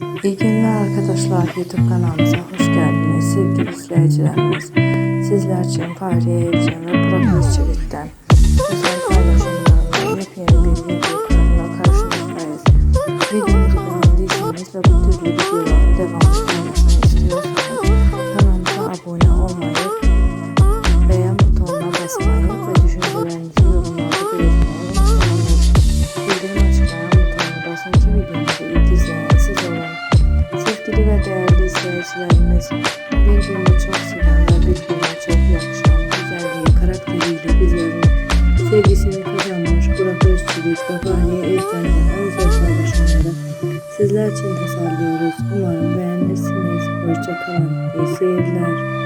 İyi günler arkadaşlar. YouTube kanalımıza hoş geldiniz. Sevgili izleyicilerimiz. Sizler için Fahriye Evcen ve Burak Özçelik'ten özel paylaşımlarla yepyeni bir videolarla karşınızdayız. Videomuzu beğendiyseniz ve bu türlü videoların ve değerli izleyicilerimiz, birbirini çok seven ve birbirine çok yakışan güzelliği karakteriyle bizlerin sevgisini kazanmış Burak Özçelik ve Fahriye Özden'den 10 sayfa başında sizler için tasarlıyoruz. Umarım beğenirsiniz. Hoşçakalın. İyi seyirler.